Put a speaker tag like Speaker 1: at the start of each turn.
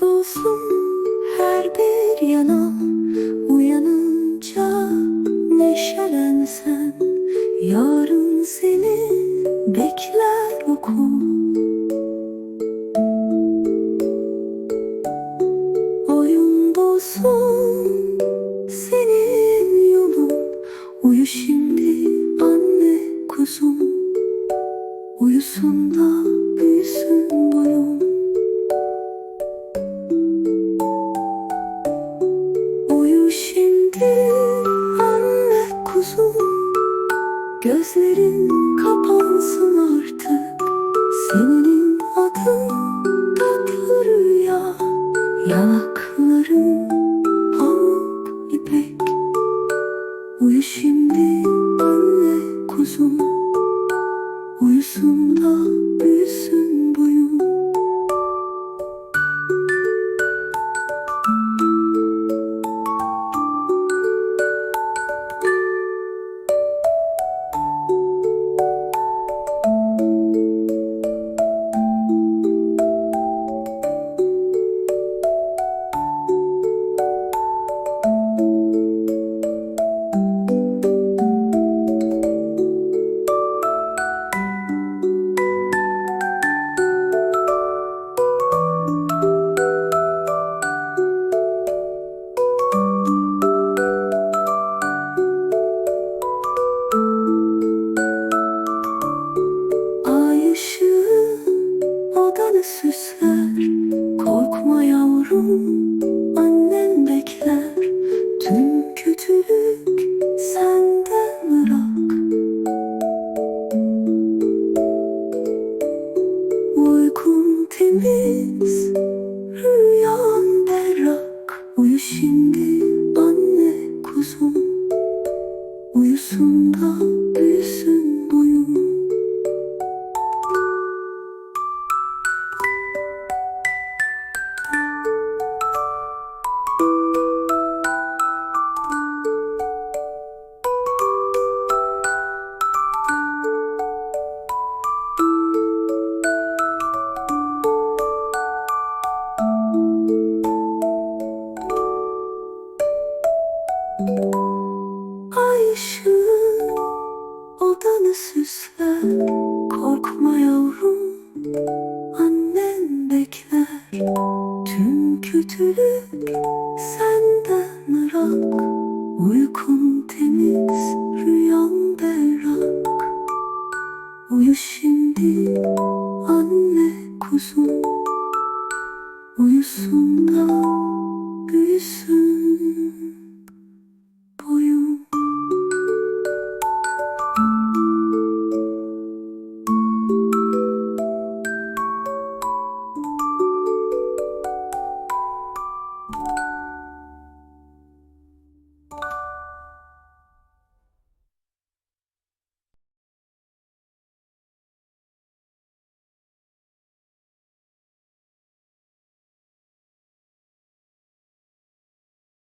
Speaker 1: Dolsun her bir yana. Uyanınca neşelensen Yarın seni bekler okul Oyun bozsun senin yolun. Uyu şimdi anne kuzum. Uyusun da anne kuzum. Gözlerin kapansın artık. Senin adın tatlı rüya. Yanakların pamuk ipek. Uyu şimdi anne kuzum. Uyusun Yavrum annen bekler Tüm kötülük senden ırak. Uykun temiz rüyan berrak. Uyu şimdi anne kuzum. Uyusun da büyüsün ışığı odanı süsler Korkma yavrum annen bekler. Tüm kötülük senden ırak. Uykun temiz rüyan berrak. Uyu şimdi anne kuzum. Uyusun da